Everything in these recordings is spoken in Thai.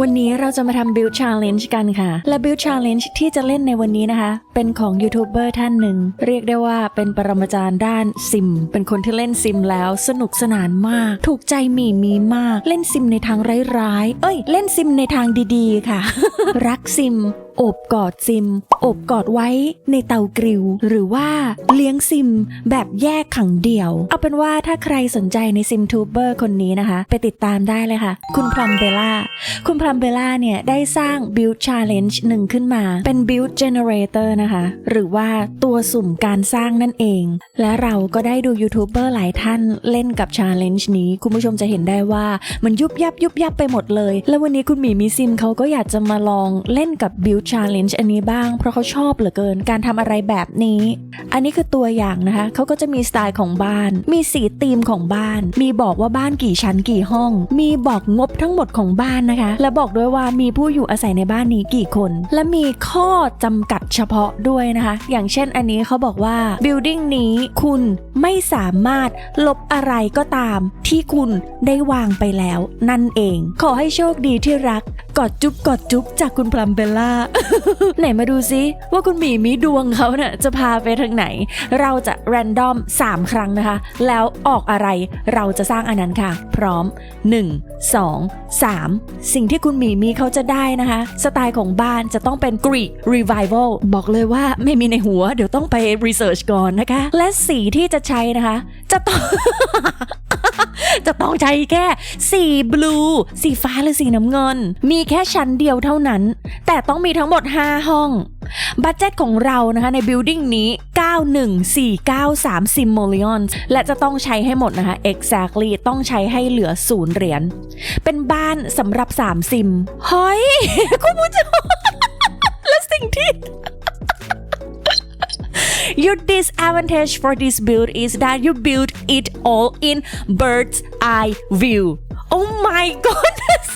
วันนี้เราจะมาทำ Build Challenge กันค่ะ และ Build Challenge ที่จะเล่นในวันนี้นะคะ เป็นของยูทูบเบอร์ท่านหนึ่ง เรียกได้ว่าเป็นปรมาจารย์ด้านซิม เป็นคนที่เล่นซิมแล้วสนุกสนานมาก ถูกใจมีมีมาก เล่นซิมในทางร้ายๆ เอ้ย เล่นซิมในทางดีๆ ค่ะ รักซิมอบกอดซิม อบกอดไว้ในเตากริลหรือว่าเลี้ยงซิมแบบแยกขังเดี่ยว เอาเป็นว่าถ้าใครสนใจในซิมทูเบอร์คนนี้นะคะ ไปติดตามได้เลยค่ะ คุณพลัมเบล่าคุณพลัมเบล่าเนี่ย ได้สร้าง Build Challenge หนึ่งขึ้นมา เป็น Build Generator นะคะ หรือว่าตัวสุ่มการสร้างนั่นเอง และเราก็ได้ดูยูทูบเบอร์หลายท่านเล่นกับ Challenge นี้ คุณผู้ชมจะเห็นได้ว่ามันยุบยับยุบยับไปหมดเลย แล้ววันนี้คุณหมีมิซิมเขาก็อยากจะมาลองเล่นกับ Build Challenge อันนี้บ้าง เพราะเขาชอบเหลือเกินการทำอะไรแบบนี้ อันนี้คือตัวอย่างนะคะเขาก็จะมีสไตล์ของบ้าน มีสีธีมของบ้าน มีบอกว่าบ้านกี่ชั้นกี่ห้อง มีบอกงบทั้งหมดของบ้านนะคะ และบอกด้วยว่ามีผู้อยู่อาศัยในบ้านนี้กี่คน และมีข้อจำกัดเฉพาะด้วยนะคะ อย่างเช่นอันนี้เขาบอกว่า building นี้คุณไม่สามารถลบอะไรก็ตาม ที่คุณได้วางไปแล้ว นั่นเอง ขอให้โชคดีที่รักกอดจุ๊บกอดจุ๊บจากคุณพลัมเบลล่า ไหนมาดูซิ ว่าคุณหมีมีดวงเขาเนะ่ยจะพาไปทางไหน เราจะแรนดอม 3 ครั้งนะคะ แล้วออกอะไรเราจะสร้างอันนั้นค่ะ พร้อม 1 2 3 สิ่งที่คุณหมีมีเขาจะได้นะคะ สไตล์ของบ้านจะต้องเป็น Greek Revival บอกเลยว่าไม่มีในหัว เดี๋ยวต้องไปรีเสิร์ชก่อนนะคะ และสีที่จะใช้นะคะ จะต้องจะต้องใช้แค่สีบลู สีฟ้าหรือสีน้ำเงิน มีแค่ชั้นเดียวเท่านั้น แต่ต้องมีทั้งหมด 5 ห้อง บัตเจ็ตของเรานะคะใน building นี้ 91493 simoleons และจะต้องใช้ให้หมดนะคะ exactly ต้องใช้ให้เหลือศูนย์เหรียญ เป็นบ้านสำหรับ 3 ซิมเฮ้ยคุณผู้ชมและสิ่งที่ Your disadvantage for this build is that you build it all in bird's eye view. Oh my goodness!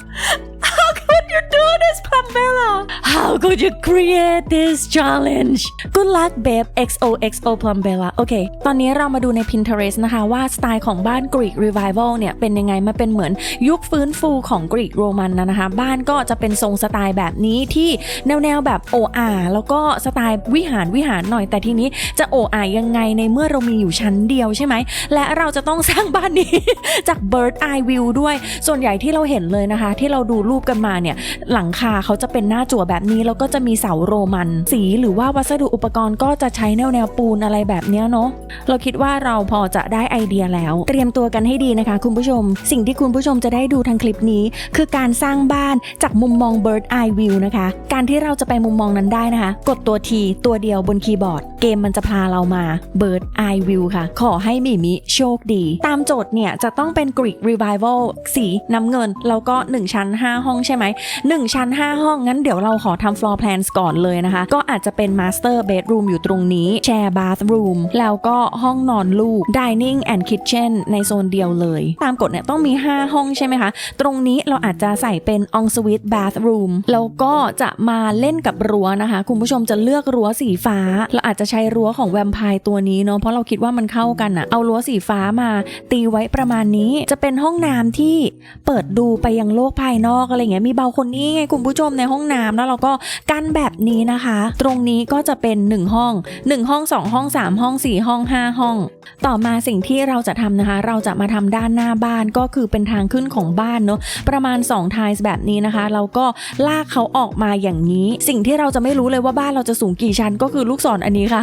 How could you do this, Pamela? How could you create this challenge? Good luck, babe. XOXO Plambella โอเค ตอนนี้เรามาดูใน Pinterest นะคะ ว่าสไตล์ของบ้าน Greek Revival เนี่ย เป็นยังไงมาเป็นเหมือนยุคฟื้นฟูของ Greek Roman นะนะคะ บ้านก็จะเป็นทรงสไตล์แบบนี้ที่แนวแนวแบบ OR แล้วก็สไตล์วิหารวิหารหน่อย แต่ทีนี้จะ OR ยังไงในเมื่อเรามีอยู่ชั้นเดียวใช่ไหม และเราจะต้องสร้างบ้านนี้ จาก Bird Eye View ด้วย ส่วนใหญ่ที่เราเห็นเลยนะคะ ที่เราดูรูปกันมาเนี่ยหลังคาเขาจะเป็นหน้าจั่วแบบนี้แล้วก็จะมีเสาโรมันสีหรือว่าวัสดุอุปกรณ์ก็จะใช้แนวแนวปูนอะไรแบบเนี้ยเนาะเราคิดว่าเราพอจะได้ไอเดียแล้ว เตรียมตัวกันให้ดีนะคะ คุณผู้ชม สิ่งที่คุณผู้ชมจะได้ดูทางคลิปนี้ คือการสร้างบ้านจากมุมมอง bird eye view นะคะ การที่เราจะไปมุมมองนั้นได้นะคะ กดตัว T ตัวเดียวบนคีย์บอร์ด เกมมันจะพาเรามา bird eye view ค่ะ ขอให้มิมิโชคดี ตามโจทย์เนี่ยจะต้องเป็น Greek revival สีน้ำเงิน แล้วก็ 1 ชั้น 5 ห้องใช่ไหม1ชั้น 5 ห้อง งั้นเดี๋ยวเราขอทำ floor plans ก่อนเลยนะคะ ก็อาจจะเป็น master bedroom อยู่ตรงนี้ share bathroom แล้วก็ห้องนอนลูก dining and kitchen ในโซนเดียวเลย ตามกฎเนี่ยต้องมี 5 ห้องใช่ไหมคะ ตรงนี้เราอาจจะใส่เป็น en suite bathroom แล้วก็จะมาเล่นกับรั้วนะคะ คุณผู้ชมจะเลือกรั้วสีฟ้า เราอาจจะใช้รั้วของแวมไพร์ตัวนี้เนาะเพราะเราคิดว่ามันเข้ากันอะเอารั้วสีฟ้ามา ตีไว้ประมาณนี้จะเป็นห้องน้ำที่เปิดดูไปยังโลกภายนอกอะไรเงี้ยมีเบาคนนี้ไงคุณผู้ชมในห้องน้ำแล้วเราก็กั้นแบบนี้นะคะ ตรงนี้ก็จะเป็น 1 ห้อง 1 ห้อง 2 ห้อง 3 ห้อง 4 ห้อง 5 ห้อง ต่อมาสิ่งที่เราจะทำนะคะ เราจะมาทำด้านหน้าบ้านก็คือเป็นทางขึ้นของบ้านเนาะประมาณ2ทายแบบนี้นะคะ เราก็ลากเขาออกมาอย่างนี้ สิ่งที่เราจะไม่รู้เลยว่าบ้านเราจะสูงกี่ชั้นก็คือลูกศรออันนี้ค่ะ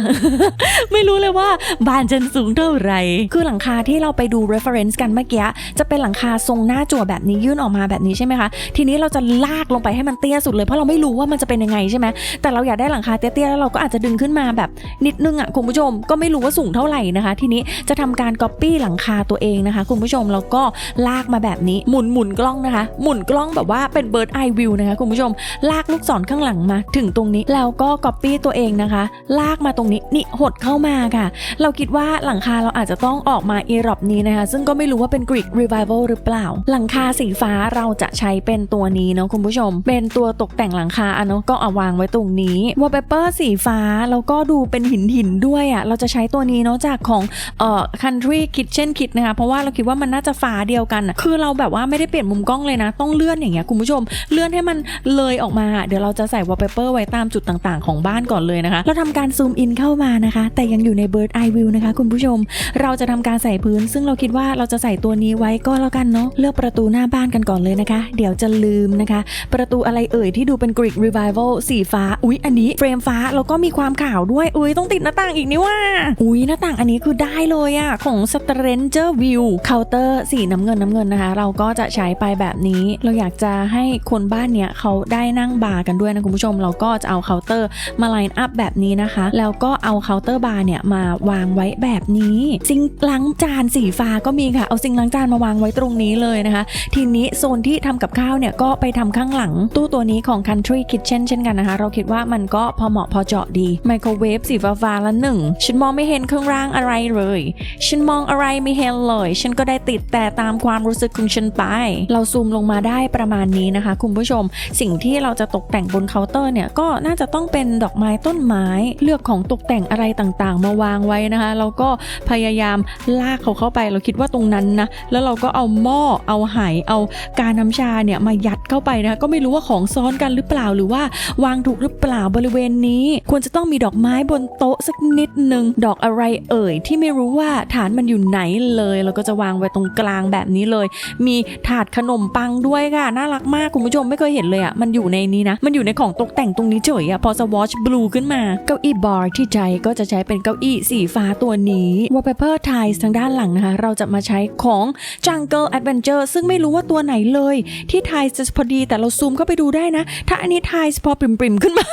ไม่รู้เลยว่าบ้านฉันสูงเท่าไหร่คือหลังคาที่เราไปดู reference กันเมื่อกี้จะเป็นหลังคาทรงหน้าจั่วแบบนี้ยื่นออกมาแบบนี้ใช่ไหมคะทีนี้เราจะลากลงไปให้มันเตี้ยสุดเลยเพราะเราไม่รู้ว่ามันจะเป็นยังไงใช่ไหมแต่เราอยากได้หลังคาเตี้ยๆแล้วเราก็อาจจะดึงขึ้นมาแบบนิดนึงอะคุณผู้ชมก็ไม่รู้ว่าสูงเท่าไหร่นะคะ ทีนี้จะทำการ copy หลังคาตัวเองนะคะ คุณผู้ชมแล้วก็ลากมาแบบนี้หมุนหมุนกล้องนะคะ หมุนกล้องแบบว่าเป็น bird eye view นะคะคุณผู้ชม ลากลูกศรข้างหลังมาถึงตรงนี้แล้วก็ copy ตัวเองนะคะ ลากมาตรงนี้นี่หดเข้ามาค่ะ เราคิดว่าหลังคาเราอาจจะต้องออกมาอีรอบนี้นะคะ ซึ่งก็ไม่รู้ว่าเป็น Greek Revival หรือเปล่า หลังคาสีฟ้าเราจะใช้เป็นตัวนี้เนาะคุณผู้ชม เป็นตัวตกแต่งหลังคาอะเนาะก็เอาวางไว้ตรงนี้ wallpaper สีฟ้าแล้วก็ดูเป็นหินหินด้วยอะ่ะเราจะใช้ตัวนี้เนาะจากของเอ่อ country kitchen kit นะคะเพราะว่าเราคิดว่ามันน่าจะฟ้าเดียวกัน คือเราแบบว่าไม่ได้เปลี่ยนมุมกล้องเลยนะ ต้องเลื่อนอย่างเงี้ยคุณผู้ชม เลื่อนให้มันเลยออกมา เดี๋ยวเราจะใส่ wallpaper ไว้ตามจุดต่างๆ ของบ้านก่อนเลยนะคะ เราทำการซูมอินเข้ามานะคะ แต่ยังอยู่ใน bird eye view นะคะ คุณผู้ชม เราจะทำการใส่พื้น ซึ่งเราคิดว่าเราจะใส่ตัวนี้ไว้ก็แล้วกันเนาะเลือกประตูหน้าบ้านกันก่อนเลยนะคะ เดี๋ยวจะลืมนะคะ ประตูอะไรเอ่ยที่ดูเป็น Greek Revival สีฟ้า อุ๊ย อันนี้เฟรมฟ้า แล้วก็มีความขาวด้วย อุ๊ย ต้องติดหน้าต่างอีกนี่ว่า อุ๊ย หน้าต่างอันนี้คือได้เลยอะของ Stranger View เคาน์เตอร์สีน้ำเงินน้ำเงินนะคะ เราก็จะใช้ไปแบบนี้ เราอยากจะให้คนบ้านเนี้ยเขาได้นั่งบาร์กันด้วยนะคุณผู้ชม เราก็จะเอาเคาน์เตอร์มาไลน์อัพแบบนี้นะคะ แล้วก็เอาเคาน์เตอร์บาร์เนี่ยมาวางไว้แบบนี้ ซิงล้างจานสีฟ้าก็มีค่ะ เอาซิงล้างจานมาวางไว้ตรงนี้เลยนะคะ ทีนี้โซนที่ทำกับข้าวเนี่ยก็ไปทำข้างหลัง ตู้ตัวนี้ของ Country Kitchen เช่นกันนะคะ เราคิดว่ามันก็พอเหมาะพอเจาะดีไมโครเวฟสีฟ้าๆละหนึ่งฉันมองไม่เห็นเครื่องรางอะไรเลย ฉันมองอะไรไม่เห็นเลย ฉันก็ได้ติดแต่ตามความรู้สึกของฉันไป เราซูมลงมาได้ประมาณนี้นะคะ คุณผู้ชม สิ่งที่เราจะตกแต่งบนเคาน์เตอร์เนี่ยก็น่าจะต้องเป็นดอกไม้ต้นไม้ เลือกของตกแต่งอะไรต่างๆ มาวางไว้นะคะแล้วก็พยายามลากเขาเข้าไป เราคิดว่าตรงนั้นนะแล้วเราก็เอาหม้อเอาไหเอาการน้ำชาเนี่ยมายัดเข้าไปนะคะก็ไม่รู้ว่าของซ้อนกันหรือเปล่าหรือว่าวางถูกหรือเปล่าบริเวณนี้ ควรจะต้องมีดอกไม้บนโต๊ะสักนิดหนึ่งดอกอะไรเอ่ย ที่ไม่รู้ว่าฐานมันอยู่ไหนเลยเราก็จะวางไว้ตรงกลางแบบนี้เลย มีถาดขนมปังด้วยค่ะน่ารักมากคุณผู้ชมไม่เคยเห็นเลยอะ่ะมันอยู่ในนี้นะมันอยู่ในของตกแต่งตรงนี้เฉยอะ่ะพอสวอชบลูขึ้นมาเก้าอี้บาร์ที่ใจก็จะใช้เป็นเก้าอี้สีฟ้าตัวนี้ wallpaper tiles ทางด้านหลังนะคะ เราจะมาใช้ของ Jungle Adventure ซึ่งไม่รู้ว่าตัวไหนเลย ที่ tiles จะพอดีแต่เราซูมเข้าไปดูได้นะ ถ้าอันนี้ทายสพอปริมๆขึ้นมา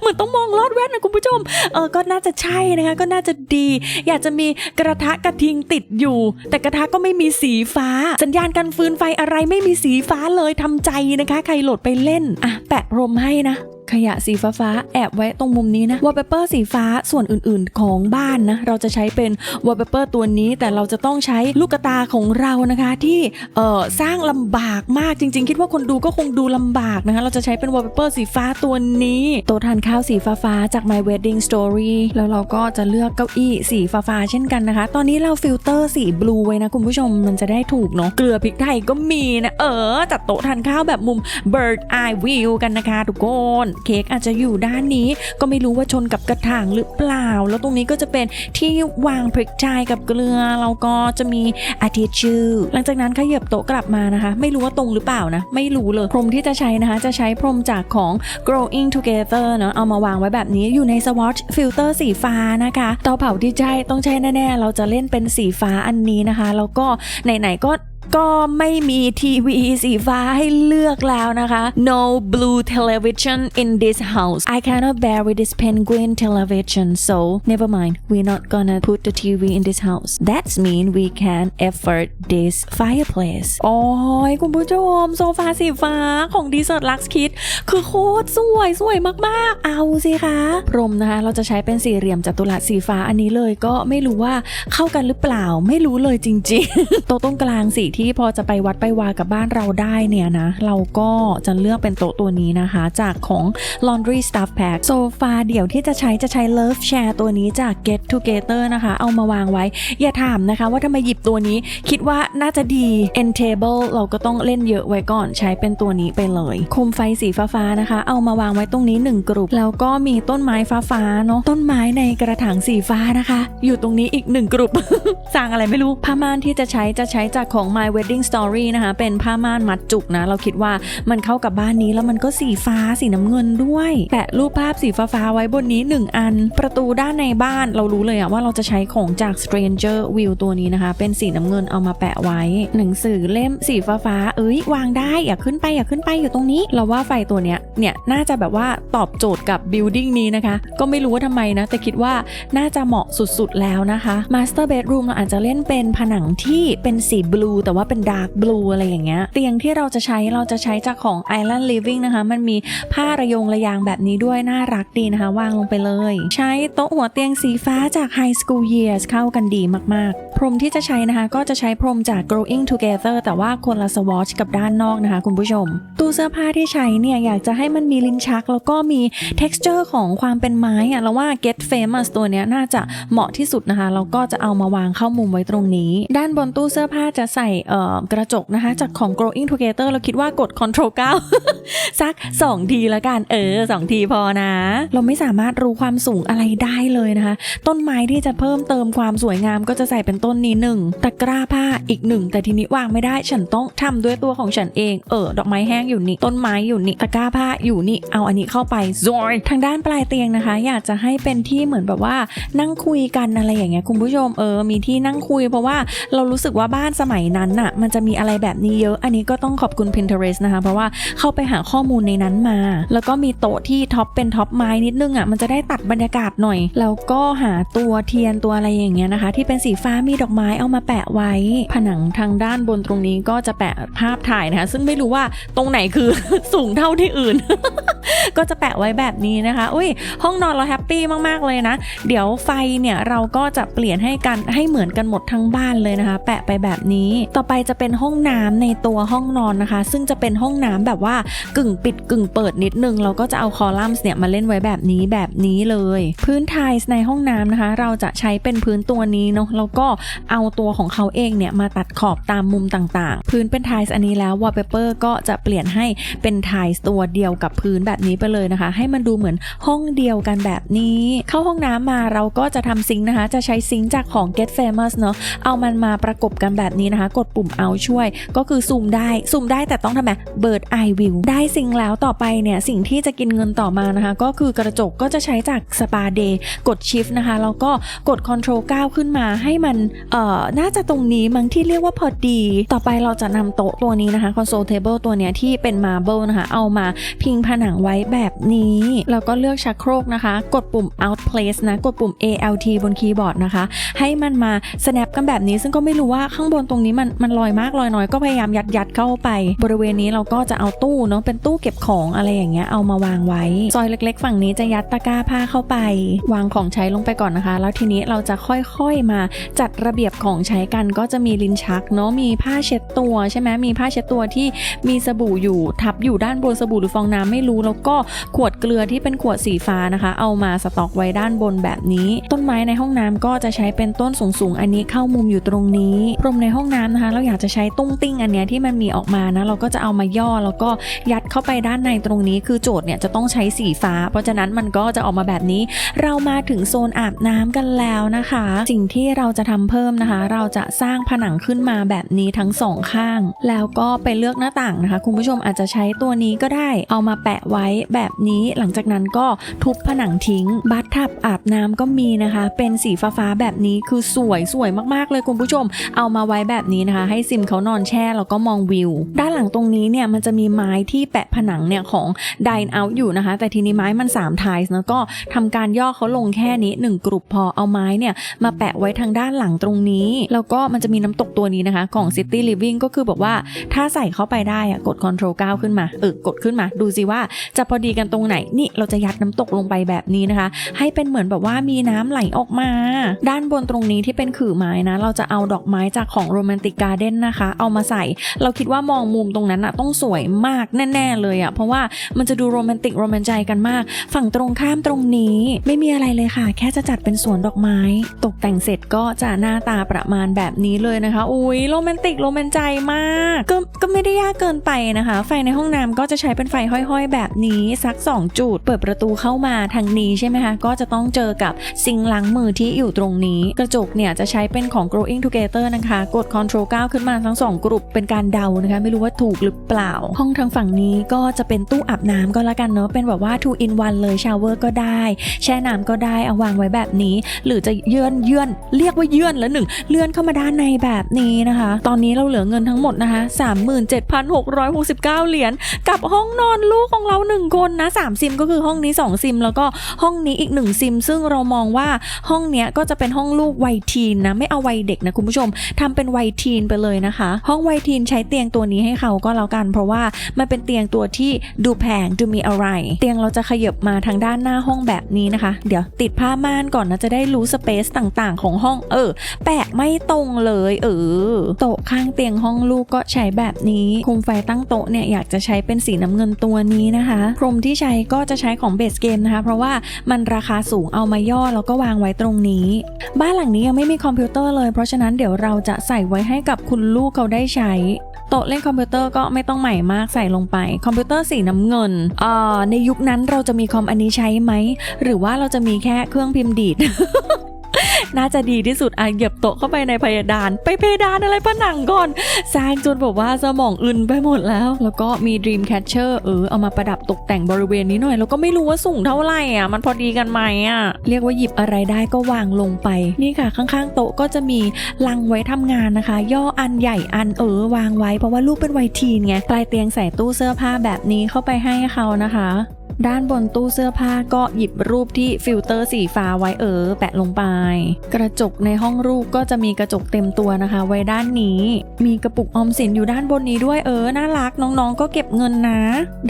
เหมือนต้องมองลอดแว่นนะคุณผู้ชม เออก็น่าจะใช่นะคะ ก็น่าจะดี อยากจะมีกระทะกระทิงติดอยู่ แต่กระทะก็ไม่มีสีฟ้า สัญญาณการฟื้นไฟอะไรไม่มีสีฟ้าเลยทำใจนะคะ ใครโหลดไปเล่น อะ แปะพรมให้นะขยะสีฟ้าฟ้าแอบไว้ตรงมุมนี้นะ wallpaper สีฟ้าส่วนอื่นๆ ของบ้านนะเราจะใช้เป็น wallpaper ตัวนี้ แต่เราจะต้องใช้ลูกตาของเรานะคะ ที่เอ่อสร้างลำบากมากจริง ๆ คิดว่าคนดูก็คงดูลำบากนะคะ เราจะใช้เป็น wallpaper สีฟ้าตัวนี้โต๊ะทานข้าวสีฟ้าฟ้าจาก my wedding story แล้วเราก็จะเลือกเก้าอี้สีฟ้าฟ้าเช่นกันนะคะ ตอนนี้เราฟิลเตอร์สีบลูไว้นะคุณผู้ชมมันจะได้ถูกเนาะเกลือพริกไทยก็มีนะเออจัดโต๊ะทานข้าวแบบมุม bird eye view กันนะคะทุกคนเค้กอาจจะอยู่ด้านนี้ ก็ไม่รู้ว่าชนกับกระถางหรือเปล่า แล้วตรงนี้ก็จะเป็นที่วางพริกไทยกับเกลือแล้วก็จะมีอาทิชื่อ หลังจากนั้นขยับโต๊ะกลับมานะคะ ไม่รู้ว่าตรงหรือเปล่านะ ไม่รู้เลย พรมที่จะใช้นะคะ จะใช้พรมจากของ growing together เนาะเอามาวางไว้แบบนี้อยู่ใน swatch filter สีฟ้านะคะเตาเผาที่ใช้ต้องใช้แน่ๆ เราจะเล่นเป็นสีฟ้าอันนี้นะคะ แล้วก็ไหนๆก็ ก็ไม่มีทีวีสีฟ้าให้เลือกแล้วนะคะ No blue television in this house I cannot bear with this penguin television so never mind we're not gonna put the TV in this house That's mean we can afford this fireplace โอ้ยคุณผู้ชมโซฟาสีฟ้าของ Desert Lux Kit คือโคตรสวยสวยมากๆ เอาสิคะพรมนะคะเราจะใช้เป็นสี่เหลี่ยมจัตุรัสสีฟ้าอันนี้เลยก็ไม่รู้ว่าเข้ากันหรือเปล่าไม่รู้เลยจริงๆโต๊ะตรงกลางสีที่พอจะไปวัดไปวากับบ้านเราได้เนี่ยนะ เราก็จะเลือกเป็นโต๊ะตัวนี้นะคะ จากของ Laundry Stuff Pack โซฟาเดี่ยวที่จะใช้จะใช้ Love Share ตัวนี้จาก Get Together นะคะ เอามาวางไว้ อย่าถามนะคะ ว่าทำไมหยิบตัวนี้ คิดว่าน่าจะดี End Table เราก็ต้องเล่นเยอะไว้ก่อนใช้เป็นตัวนี้ไปเลยโคมไฟสีฟ้าๆนะคะ เอามาวางไว้ตรงนี้หนึ่งกลุ่มแล้วก็มีต้นไม้ฟ้าๆเนาะต้นไม้ในกระถางสีฟ้านะคะ อยู่ตรงนี้อีกหนึ่งกลุ่มสร้างอะไรไม่รู้ผ้าม่านที่จะใช้จะใช้จากของ My Wedding Story นะคะ เป็นผ้าม่านมัดจุกนะ เราคิดว่ามันเข้ากับบ้านนี้แล้วมันก็สีฟ้าสีน้ำเงินด้วย แปะรูปภาพสีฟ้าๆไว้บนนี้ 1 อัน ประตูด้านในบ้านเรารู้เลยอะว่าเราจะใช้ของจาก Stranger View ตัวนี้นะคะ เป็นสีน้ำเงินเอามาแปะไว้ หนังสือเล่มสีฟ้าๆเอ้ยวางได้อย่าขึ้นไปอย่าขึ้นไปอยู่ตรงนี้ เราว่าไฟตัวเนี้ยเนี่ยน่าจะแบบว่าตอบโจทย์กับ building นี้นะคะ ก็ไม่รู้ว่าทำไมนะ แต่คิดว่าน่าจะเหมาะสุดๆแล้วนะคะ Master Bedroom เราอาจจะเล่นเป็นผนังที่เป็นสีบลูแต่ว่าเป็นดาร์กบลูอะไรอย่างเงี้ยเตียงที่เราจะใช้เราจะใช้จากของ Island Living นะคะ มันมีผ้าระยงระยางแบบนี้ด้วยน่ารักดีนะคะ วางลงไปเลย ใช้โต๊ะหัวเตียงสีฟ้าจาก High School Years เข้ากันดีมากๆ พรมที่จะใช้นะคะ ก็จะใช้พรมจาก Growing Together แต่ว่าคนละสวอชกับด้านนอกนะคะ คุณผู้ชม ตู้เสื้อผ้าที่ใช้เนี่ยอยากจะให้มันมีลิ้นชัก แล้วก็มี texture ของความเป็นไม้อะแล้วว่า Get Famous ตัวเนี้ยน่าจะเหมาะที่สุดนะคะ เราก็จะเอามาวางเข้ามุมไว้ตรงนี้ ด้านบนตู้เสื้อผ้าจะใส่กระจกนะคะ จากของ Growing Together เราคิดว่ากด Control 9 สัก 2 ทีละกัน เออ 2 ทีพอนะ เราไม่สามารถรู้ความสูงอะไรได้เลยนะคะ ต้นไม้ที่จะเพิ่มเติมความสวยงามก็จะใส่เป็นต้นนี้หนึ่งตะกร้าผ้าอีกหนึ่งแต่ทีนี้วางไม่ได้ฉันต้องทำด้วยตัวของฉันเอง เออ ดอกไม้แห้งอยู่นี่ ต้นไม้อยู่นี่ตะกร้าผ้าอยู่นี่เอาอันนี้เข้าไปซอยทางด้านปลายเตียงนะคะ อยากจะให้เป็นที่เหมือนแบบว่านั่งคุยกันอะไรอย่างเงี้ยคุณผู้ชมเออมีที่นั่งคุยเพราะว่าเรารู้สึกว่าบ้านสมัยนั้นน่ะมันจะมีอะไรแบบนี้เยอะ อันนี้ก็ต้องขอบคุณ Pinterest นะคะ เพราะว่าเข้าไปหาข้อมูลในนั้นมา แล้วก็มีโต๊ะที่ท็อปเป็นท็อปไม้นิดนึงอะมันจะได้ตัดบรรยากาศหน่อย แล้วก็หาตัวเทียนตัวอะไรอย่างเงี้ยนะคะ ที่เป็นสีฟ้ามีดอกไม้เอามาแปะไว้ ผนังทางด้านบนตรงนี้ก็จะแปะภาพถ่ายนะคะ ซึ่งไม่รู้ว่าตรงไหนคือสูงเท่าที่อื่น ก็จะแปะไว้แบบนี้นะคะอุ้ยห้องนอนเราแฮปปี้มากๆเลยนะ เดี๋ยวไฟเนี่ยเราก็จะเปลี่ยนให้กันให้เหมือนกันหมดทั้งบ้านเลยนะคะ แปะไปแบบนี้ต่อไปจะเป็นห้องน้ำในตัวห้องนอนนะคะ ซึ่งจะเป็นห้องน้ำแบบว่ากึ่งปิดกึ่งเปิดนิดนึงเราก็จะเอาคอลัมน์เนี่ยมาเล่นไว้แบบนี้แบบนี้เลย พื้นไทล์ในห้องน้ำนะคะ เราจะใช้เป็นพื้นตัวนี้เนาะแล้วก็เอาตัวของเขาเองเนี่ยมาตัดขอบตามมุมต่างๆ พื้นเป็นไทล์อันนี้แล้ววอลเปเปอร์ก็จะเปลี่ยนให้เป็นไทล์ตัวเดียวกับพื้นแบบนี้ไปเลยนะคะ ให้มันดูเหมือนห้องเดียวกันแบบนี้ เข้าห้องน้ำมาเราก็จะทำซิงค์นะคะ จะใช้ซิงค์จากของ Get Famous เนาะเอามันมาประกบกันแบบนี้นะคะ กดปุ่มเอาช่วย ก็คือซูมได้ซูมได้แต่ต้องทำแบบ Bird Eye View ได้ซิงแล้วต่อไปเนี่ยสิ่งที่จะกินเงินต่อมานะคะ ก็คือกระจกก็จะใช้จาก Spa Day กด Shift นะคะแล้วก็กด Control 9 ขึ้นมาให้มันเอ่อน่าจะตรงนี้มั้งที่เรียกว่าพอดี ต่อไปเราจะนำโต๊ะตัวนี้นะคะ Console Table ตัวเนี้ยที่เป็น Marble นะคะเอามาพิงผนังไว้แบบนี้แล้วก็เลือกชักโครกนะคะ กดปุ่ม Out Place นะกดปุ่ม ALT บนคีย์บอร์ดนะคะ ให้มันมา snap กันแบบนี้ซึ่งก็ไม่รู้ว่าข้างบนตรงนี้มันมันลอยมากลอยน้อยก็พยายามยัดยัดเข้าไป บริเวณนี้เราก็จะเอาตู้เนาะเป็นตู้เก็บของอะไรอย่างเงี้ยเอามาวางไว้ ซอยเล็ก ๆ ฝั่งนี้จะยัดตะกร้าผ้าเข้าไป วางของใช้ลงไปก่อนนะคะ แล้วทีนี้เราจะค่อยๆมาจัดระเบียบของใช้กันก็จะมีลิ้นชักเนาะมีผ้าเช็ดตัวใช่ไหมมีผ้าเช็ดตัวที่มีสบู่อยู่ทับอยู่ด้านบนสบู่หรือฟองน้ำไม่รู้ แล้วก็ขวดเกลือที่เป็นขวดสีฟ้านะคะ เอามาสต็อกไว้ด้านบนแบบนี้ ต้นไม้ในห้องน้ำก็จะใช้เป็นต้นสูงๆอันนี้เข้ามุมอยู่ตรงนี้พรมในห้องน้ำนะคะเราอยากจะใช้ตุ้งติ้งอันเนี้ยที่มันมีออกมานะเราก็จะเอามาย่อแล้วก็ยัดเข้าไปด้านในตรงนี้ คือโจทย์เนี่ยจะต้องใช้สีฟ้า เพราะฉะนั้นมันก็จะออกมาแบบนี้ เรามาถึงโซนอาบน้ำกันแล้วนะคะ สิ่งที่เราจะทำเพิ่มนะคะ เราจะสร้างผนังขึ้นมาแบบนี้ทั้งสองข้าง แล้วก็ไปเลือกหน้าต่างนะคะ คุณผู้ชมอาจจะใช้ตัวนี้ก็ได้ เอามาแปะไว้แบบนี้ หลังจากนั้นก็ทุบผนังทิ้ง บัตทับอาบน้ำก็มีนะคะ เป็นสีฟ้าๆแบบนี้คือสวยสวยมากๆเลยคุณผู้ชม เอามาไว้แบบนี้นะคะให้ซิมเขานอนแช่แล้วก็มองวิว ด้านหลังตรงนี้เนี่ยมันจะมีไม้ที่แปะผนังเนี่ยของ Dine Out อยู่นะคะ แต่ทีนี้ไม้มัน3ไทส์แล้วก็ทำการย่อเขาลงแค่นี้ 1 กลุ่มพอเอาไม้เนี่ยมาแปะไว้ทางด้านหลังตรงนี้ แล้วก็มันจะมีน้ำตกตัวนี้นะคะ ของ City Living ก็คือบอกว่าถ้าใส่เข้าไปได้อะกด Control 9 ขึ้นมาเออกดขึ้นมาดูสิว่าจะพอดีกันตรงไหนนี่เราจะยัดน้ำตกลงไปแบบนี้นะคะ ให้เป็นเหมือนแบบว่ามีน้ำไหลออกมา ด้านบนตรงนี้ที่เป็นขื่อไม้นะ เราจะเอาดอกไม้จากของ Romantic Garden นะคะ เอามาใส่ เราคิดว่ามองมุมตรงนั้นอะต้องสวยมากแน่ ๆ เลยอะเพราะว่ามันจะดูโรแมนติกโรแมนใจกันมาก ฝั่งตรงข้ามตรงนี้ ไม่มีอะไรเลยค่ะ แค่จะจัดเป็นสวนดอกไม้ ตกแต่งเสร็จก็จะหน้าตาประมาณแบบนี้เลยนะคะ อุ้ยโรแมนติกโรแมนใจมาก ก็ก็ไม่ได้ยากเกินไปนะคะ ไฟในห้องน้ำก็จะใช้เป็นไฟห้อยๆ แบบนี้สัก 2 จุด เปิดประตูเข้ามาทางนี้ใช่ไหมคะก็จะต้องเจอกับซิงล้างมือที่อยู่ตรงนี้ กระจกเนี่ยจะใช้เป็นของ growing together นะคะ กด control 9 ขึ้นมาทั้ง 2 กลุ่มเป็นการเดานะคะ ไม่รู้ว่าถูกหรือเปล่า ห้องทางฝั่งนี้ก็จะเป็นตู้อาบน้ำก็แล้วกันเนาะเป็นแบบว่า two in one เลยชาวเวอร์ก็ได้ แช่น้ำก็ได้เอาวางไว้แบบนี้ หรือจะเยื่อนเยื่อนเรียกว่าเยื่อนแล้วหนึ่งเลื่อนเข้ามาด้านในแบบนี้นะคะ ตอนนี้เราเหลือเงินทั้งหมดนะคะ 37,669 เหรียญกับห้องนอนลูกของเรา 1 คนนะ3ซิมก็คือห้องนี้ 2 ซิม แล้วก็ห้องนี้อีก 1 ซิม ซึ่งเรามองว่าห้องเนี้ยก็จะเป็นห้องลูกวัยทีนนะไม่เอาวัยเด็กนะคุณผู้ชมทำเป็นวัยทีนไปเลยนะคะ ห้องไวทีนใช้เตียงตัวนี้ให้เขาก็แล้วกัน เพราะว่ามันเป็นเตียงตัวที่ดูแพงดูมีอะไร เตียงเราจะขยับมาทางด้านหน้าห้องแบบนี้นะคะ เดี๋ยวติดผ้าม่านก่อนนะจะได้รู้สเปซต่างๆ ของห้องเออ แปะไม่ตรงเลยเออโต๊ะข้างเตียงห้องลูกก็ใช้แบบนี้โคมไฟตั้งโต๊ะเนี่ยอยากจะใช้เป็นสีน้ำเงินตัวนี้นะคะพรมที่ใช้ก็จะใช้ของเบสเกมนะคะ เพราะว่ามันราคาสูงเอามาย่อแล้วก็วางไว้ตรงนี้ บ้านหลังนี้ยังไม่มีคอมพิวเตอร์เลยเพราะฉะนั้นเดี๋ยวเราจะใส่ไว้ให้กับคุณลูกเขาได้ใช้โต๊ะเล่นคอมพิวเตอร์ก็ไม่ต้องใหม่มากใส่ลงไป คอมพิวเตอร์สีน้ำเงินเอ่อในยุคนั้นเราจะมีคอมอันนี้ใช้ไหม หรือว่าเราจะมีแค่เครื่องพิมพ์ดีด น่าจะดีที่สุดอะเหยียบโต๊ะเข้าไปในเพดาน ไปเพดานอะไรผนังก่อนสร้างจนแบบว่าสมองอึนไปหมดแล้ว แล้วก็มี Dream Catcher เออเอามาประดับตกแต่งบริเวณนี้หน่อย แล้วก็ไม่รู้ว่าสูงเท่าไหร่อะ มันพอดีกันไหมอะ เรียกว่าหยิบอะไรได้ก็วางลงไป นี่ค่ะ ข้างๆ โต๊ะก็จะมีลังไว้ทำงานนะคะ ย่ออันใหญ่อันเออวางไว้เพราะว่าลูกเป็นวัยทีนไงปลายเตียงใส่ตู้เสื้อผ้าแบบนี้เข้าไปให้เขานะคะ ด้านบนตู้เสื้อผ้าก็หยิบรูปที่ฟิลเตอร์สีฟ้าไว้เออแปะลงไป กระจกในห้องรูปก็จะมีกระจกเต็มตัวนะคะ ไว้ด้านนี้ มีกระปุกออมสินอยู่ด้านบนนี้ด้วยเออน่ารักน้องๆ ก็เก็บเงินนะ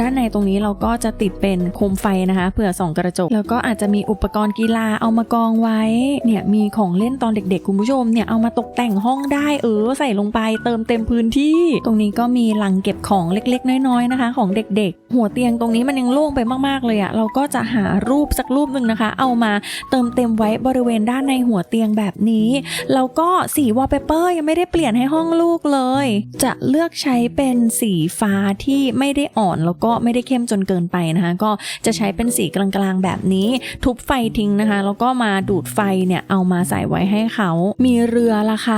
ด้านในตรงนี้เราก็จะติดเป็นโคมไฟนะคะเผื่อส่องกระจก แล้วก็อาจจะมีอุปกรณ์กีฬาเอามากองไว้ เนี่ยมีของเล่นตอนเด็ก ๆ คุณผู้ชมเนี่ยเอามาตกแต่งห้องได้เออใส่ลงไปเติมเต็มพื้นที่ ตรงนี้ก็มีหลังเก็บของเล็กๆ น้อยๆนะคะ ของเด็ก ๆ หัวเตียงตรงนี้มันยังโล่งไปมมากๆเลยอะเราก็จะหารูปสักรูปหนึ่งนะคะ เอามาเติมเต็มไว้บริเวณด้านในหัวเตียงแบบนี้แล้วก็สีวอลเปเปอร์ยังไม่ได้เปลี่ยนให้ห้องลูกเลย จะเลือกใช้เป็นสีฟ้าที่ไม่ได้อ่อนแล้วก็ไม่ได้เข้มจนเกินไปนะคะ ก็จะใช้เป็นสีกลางๆแบบนี้ ทุบไฟทิ้งนะคะ แล้วก็มาดูดไฟเนี่ยเอามาใส่ไว้ให้เขา มีเรือราคา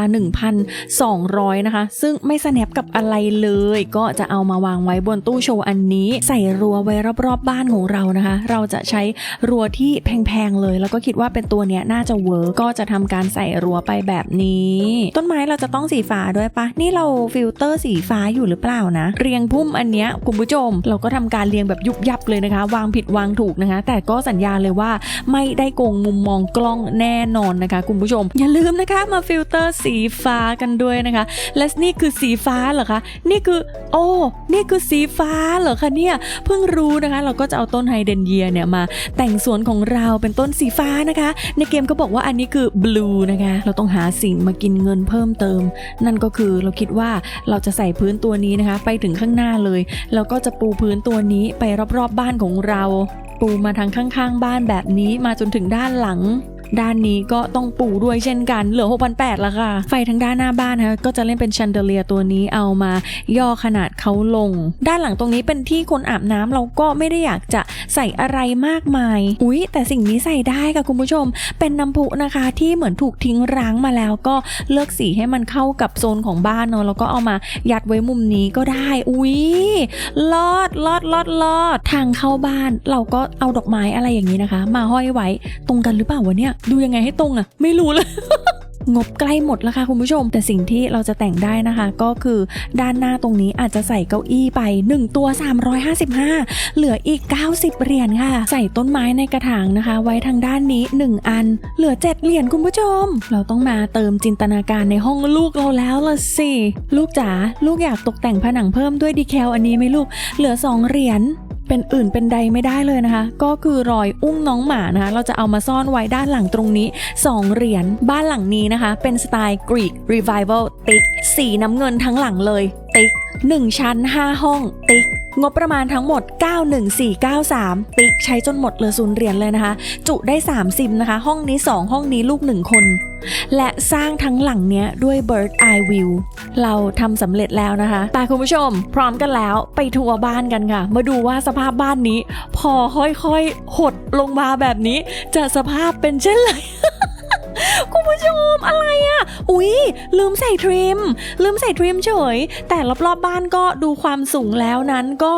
1,200 นะคะ ซึ่งไม่สแนปกับอะไรเลย ก็จะเอามาวางไว้บนตู้โชว์อันนี้ ใส่รั้วไว้รอบๆบ้านของเรานะคะ เราจะใช้รัวที่แพงๆเลย แล้วก็คิดว่าเป็นตัวเนี้ยน่าจะเวิร์กก็จะทำการใส่รัวไปแบบนี้ ต้นไม้เราจะต้องสีฟ้าด้วยปะนี่เราฟิลเตอร์สีฟ้าอยู่หรือเปล่านะ เรียงพุ่มอันเนี้ยคุณผู้ชม เราก็ทำการเรียงแบบยุบยับเลยนะคะ วางผิดวางถูกนะคะ แต่ก็สัญญาเลยว่าไม่ได้โกงมุมมองกล้องแน่นอนนะคะ คุณผู้ชม อย่าลืมนะคะมาฟิลเตอร์สีฟ้ากันด้วยนะคะ และนี่คือสีฟ้าเหรอคะนี่คือโอ้นี่คือสีฟ้าเหรอคะเนี่ยเพิ่งรู้นะคะ เราก็จะเอาต้นไฮเดนเยียเนี่ยมาแต่งสวนของเราเป็นต้นสีฟ้านะคะ ในเกมก็บอกว่าอันนี้คือบลูนะคะเราต้องหาสิ่งมากินเงินเพิ่มเติม นั่นก็คือเราคิดว่าเราจะใส่พื้นตัวนี้นะคะ ไปถึงข้างหน้าเลย แล้วก็จะปูพื้นตัวนี้ไปรอบๆบ้านของเรา ปูมาทางข้างๆ บ้านแบบนี้มาจนถึงด้านหลัง ด้านนี้ก็ต้องปูด้วยเช่นกัน เหลือ 6,800ละค่ะ ไฟทางด้านหน้าบ้านนะคะก็จะเล่นเป็นแชนเดเลียตัวนี้เอามาย่อขนาดเขาลง ด้านหลังตรงนี้เป็นที่คนอาบน้ำเราก็ไม่ได้อยากจะใส่อะไรมากมาย อุ๊ย แต่สิ่งนี้ใส่ได้ค่ะคุณผู้ชม เป็นน้ำพุนะคะที่เหมือนถูกทิ้งร้างมาแล้วก็เลือกสีให้มันเข้ากับโซนของบ้านเนาะแล้วก็เอามายัดไว้มุมนี้ก็ได้ อุ๊ยลอดลอดลอดลอดทางเข้าบ้านเราก็เอาดอกไม้อะไรอย่างนี้นะคะ มาห้อยไว้ตรงกันหรือเปล่าวะเนี่ยดูยังไงให้ตรงอะไม่รู้เลยงบใกล้หมดแล้วค่ะคุณผู้ชม แต่สิ่งที่เราจะแต่งได้นะคะ ก็คือด้านหน้าตรงนี้อาจจะใส่เก้าอี้ไป 1 ตัว 355 เหลืออีก 90 เหรียญค่ะ ใส่ต้นไม้ในกระถางนะคะ ไว้ทางด้านนี้ 1 อัน เหลือ 7 เหรียญคุณผู้ชม เราต้องมาเติมจินตนาการในห้องลูกเราแล้วละสิลูกจ๋าลูกอยากตกแต่งผนังเพิ่มด้วยดีแคลอันนี้ไหมลูกเหลือ 2 เหรียญ เป็นอื่นเป็นใดไม่ได้เลยนะคะ ก็คือรอยอุ้งน้องหมานะคะเราจะเอามาซ่อนไว้ด้านหลังตรงนี้ 2 เหรียญบ้านหลังนี้นะคะ เป็นสไตล์กรีกรีไว v a l ติ๊กสีน้ำเงินทั้งหลังเลย ติ๊ก1ชั้น 5 ห้องติ๊ก งบประมาณทั้งหมด 91493 ติ๊กใช้จนหมดเหลือศูนย์เหรียญเลยนะคะ จุได้3ซิมนะคะ ห้องนี้ 2 ห้องนี้ลูก 1 คน และสร้างทั้งหลังเนี้ยด้วย Bird Eye View เราทำสำเร็จแล้วนะคะไปคุณผู้ชม พร้อมกันแล้วไปทัวร์บ้านกันค่ะ มาดูว่าสภาพบ้านนี้ พอค่อยๆ หดลงมาแบบนี้ จะสภาพเป็นเช่นไร คุณผู้ชมอะไรอะอุ๊ย ลืมใส่ทริม ลืมใส่ทริมเฉย แต่รอบๆบบ้านก็ดูความสูงแล้วนั้นก็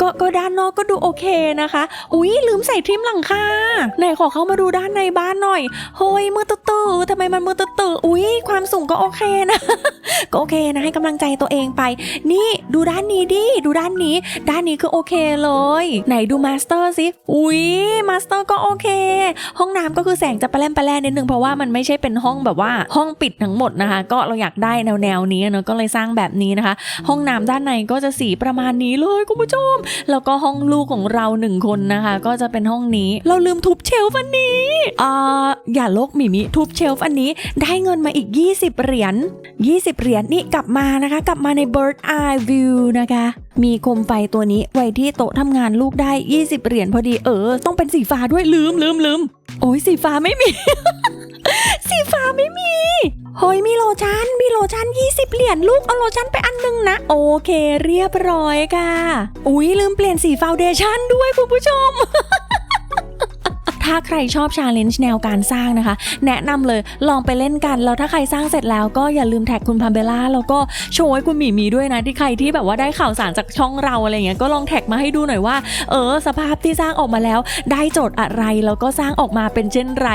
ก็ก็ด้านนอกก็ดูโอเคนะคะ อุ๊ย ลืมใส่ทริมหลังคาไหนขอเข้ามาดูด้านในบ้านหน่อยเฮ้ยมือตือทำไมมันมือตื้ออุ๊ย ความสูงก็โอเคนะ ก็โอเคนะให้กำลังใจตัวเองไป นี่ดูด้านนี้ดิดูด้านนี้ ด้านนี้คือโอเคเลย ไหนดูมาสเตอร์สิ อุ๊ยมาสเตอร์ก็โอเค ห้องน้ำก็คือแสงจะปะแลมปะแลนิดนึงเพราะว่ามันไม่ใช่เป็นห้องแบบว่าห้องปิดทั้งหมดนะคะ ก็เราอยากได้แนวแนวๆนี้เนอะก็เลยสร้างแบบนี้นะคะ ห้องน้ำด้านในก็จะสีประมาณนี้เลยคุณผู้ชม แล้วก็ห้องลูกของเราหนึ่งคนนะคะ ก็จะเป็นห้องนี้ เราลืมทุบเชลฟ์อันนี้อ่าอย่าลกหมิมิทุบเชลฟ์อันนี้ได้เงินมาอีก 20 เหรียญ20 เหรียญนี่กลับมานะคะ กลับมาใน bird eye view นะคะมีโคมไฟตัวนี้ไว้ที่โต๊ะทำงานลูกได้ 20 เหรียญพอดีเออ ต้องเป็นสีฟ้าด้วยลืมลืมลืมโอ้ยสีฟ้าไม่มี สีฟ้าไม่มีเฮ้ยมีโลชั่นมีโลชั่น20 เหรียญลูกเอาโลชั่นไปอันหนึงนะ โอเคเรียบร้อยค่ะ อุ้ยลืมเปลี่ยนสีฟาวเดชั่นด้วยคุณผู้ชม ถ้าใครชอบชาเลนจ์แนวการสร้างนะคะ แนะนำเลยลองไปเล่นกัน แล้วถ้าใครสร้างเสร็จแล้วก็อย่าลืมแท็กคุณพามเบล่าแล้วก็โชว์ให้คุณหมีมีด้วยนะที่ใครที่แบบว่าได้ข่าวสารจากช่องเราอะไรเงี้ยก็ลองแท็กมาให้ดูหน่อยว่า เออ สภาพที่สร้างออกมาแล้ว ได้โจทย์อะไรแล้วก็สร้างออกมาเป็นเช่นไร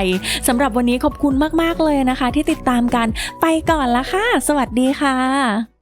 สำหรับวันนี้ขอบคุณมากๆเลยนะคะ ที่ติดตามกันไปก่อนละค่ะ สวัสดีค่ะ